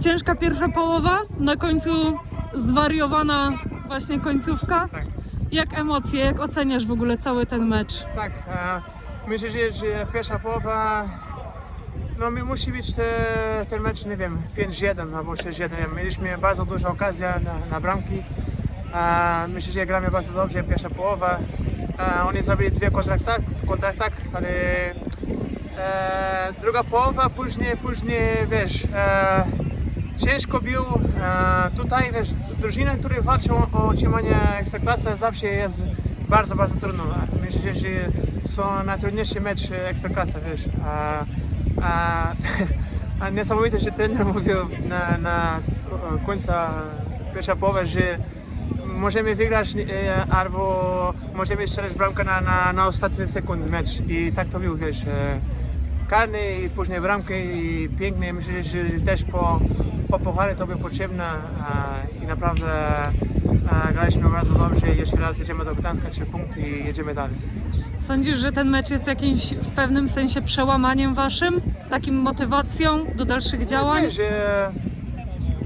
Ciężka pierwsza połowa, na końcu zwariowana właśnie końcówka. Tak. Jak emocje, jak oceniasz w ogóle cały ten mecz? Tak, e, myślę, że, że pierwsza połowa no mi musi być te, ten mecz, nie wiem, 5-1 albo 6-1. Mieliśmy bardzo dużo okazji na, na bramki. E, myślę, że gramy bardzo dobrze pierwsza połowa. E, oni zrobili dwie kontraktak ale e, druga połowa później, później wiesz, e, ciężko był. E, tutaj wiesz, drużyny, które walczą o utrzymanie Ekstraklasy zawsze jest bardzo, bardzo trudno. Myślę, że są najtrudniejszy mecz Ekstraklasy, wiesz. A, a, a niesamowite, że trener mówił na, na końca pierwsza połowa, że możemy wygrać e, albo możemy strzelać bramkę na, na, na ostatni sekund mecz i tak to był, wiesz. E, karny i później bramkę i pięknie. Myślę, że też po, po pochale to było potrzebne i naprawdę a, graliśmy bardzo dobrze i jeszcze raz jedziemy do Gdańska, trzy punkty i jedziemy dalej. Sądzisz, że ten mecz jest jakimś w pewnym sensie przełamaniem waszym? Takim motywacją do dalszych działań? Wiesz, e,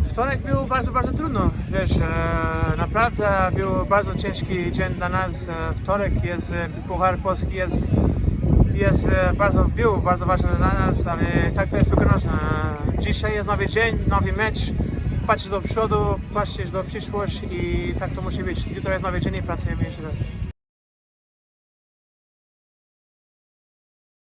wtorek był bardzo, bardzo trudno. Wiesz, e, naprawdę był bardzo ciężki dzień dla nas. E, wtorek jest, e, Puchar Polski jest, jest e, bardzo, był bardzo ważny dla nas, ale tak to jest nożna. Dzisiaj jest nowy dzień, nowy mecz. Patrzysz do przodu, patrzysz do przyszłości i tak to musi być. Jutro jest nowy dzień i pracujemy jeszcze raz.